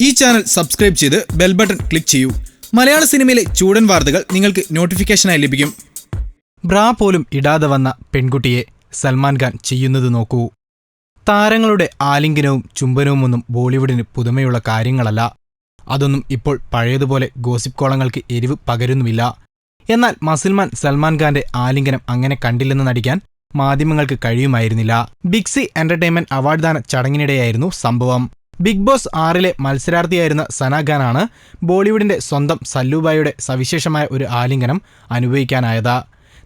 ഈ channel subscribe ചെയ്ത് bell button click ചെയ്യൂ. മലയാള സിനിമയിലെ ചൂടൻ വാർത്തകൾ നിങ്ങൾക്ക് നോട്ടിഫിക്കേഷനായി ലഭിക്കും. ബ്രാ പോലും ഇടാതെ വന്ന പെൺകുട്ടിയെ സൽമാൻ ഖാൻ ചെയ്യുന്നത് നോക്കൂ. താരങ്ങളുടെ ആലിംഗനവും ചുംബനവുമൊന്നും ബോളിവുഡിന് പുതുമയുള്ള കാര്യങ്ങളല്ല. അതൊന്നും ഇപ്പോൾ പഴയതുപോലെ ഗോസിപ്പ് കോളങ്ങൾക്ക് എരിവ് പകരുന്നുമില്ല. എന്നാൽ മസിൽമാൻ സൽമാൻ ഖാന്റെ ആലിംഗനം അങ്ങനെ കണ്ടില്ലെന്ന് നടിക്കാൻ മാധ്യമങ്ങൾക്ക് കഴിയുമായിരുന്നില്ല. ബിഗ്സി എന്റർടൈൻമെന്റ് അവാർഡ് ദാന ചടങ്ങിനിടെയായിരുന്നു സംഭവം. ബിഗ് ബോസ് ആറിലെ മത്സരാർത്ഥിയായിരുന്ന സന ഖാനാണ് ബോളിവുഡിന്റെ സ്വന്തം സല്ലുബായിയുടെ സവിശേഷമായ ഒരു ആലിംഗനം അനുഭവിക്കാനായത്.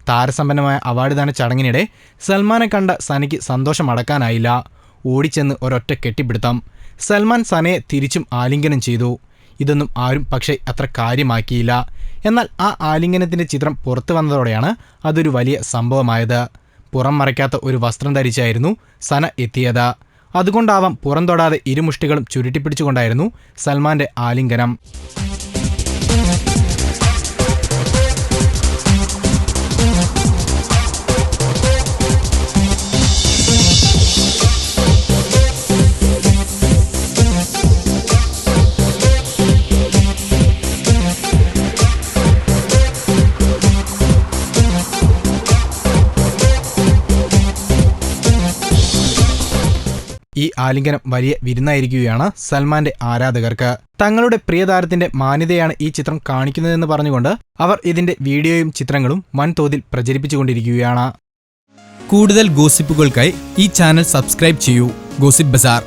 താരസമ്പന്നമായ അവാർഡ് ദാന ചടങ്ങിനിടെ സൽമാനെ കണ്ട സനയ്ക്ക് സന്തോഷം അടക്കാനായില്ല. ഓടിച്ചെന്ന് ഒരൊറ്റ കെട്ടിപ്പിടുത്തം. സൽമാൻ സനയെ തിരിച്ചും ആലിംഗനം ചെയ്തു. ഇതൊന്നും ആരും പക്ഷേ അത്ര കാര്യമാക്കിയില്ല. എന്നാൽ ആ ആലിംഗനത്തിന്റെ ചിത്രം പുറത്തു വന്നതോടെയാണ് അതൊരു വലിയ സംഭവമായത്. പുറം മറയ്ക്കാത്ത ഒരു വസ്ത്രം ധരിച്ചായിരുന്നു സന എത്തിയത്. അതുകൊണ്ടാവാം പുറം തൊടാതെ ഇരുമുഷ്ടികളും ചുരുട്ടിപ്പിടിച്ചുകൊണ്ടായിരുന്നു സൽമാന്റെ ആലിംഗനം. ഈ ആലിംഗനം വലിയ വിരുന്നായിരിക്കുകയാണ് സൽമാന്റെ ആരാധകർക്ക്. തങ്ങളുടെ പ്രിയതാരത്തിന്റെ മാന്യതയാണ് ഈ ചിത്രം കാണിക്കുന്നതെന്ന് പറഞ്ഞുകൊണ്ട് അവർ ഇതിന്റെ വീഡിയോയും ചിത്രങ്ങളും വൻതോതിൽ പ്രചരിപ്പിച്ചുകൊണ്ടിരിക്കുകയാണ്. കൂടുതൽ ഗോസിപ്പുകൾക്കായി ഈ ചാനൽ സബ്സ്ക്രൈബ് ചെയ്യൂ. ഗോസിപ്പ് ബസാർ.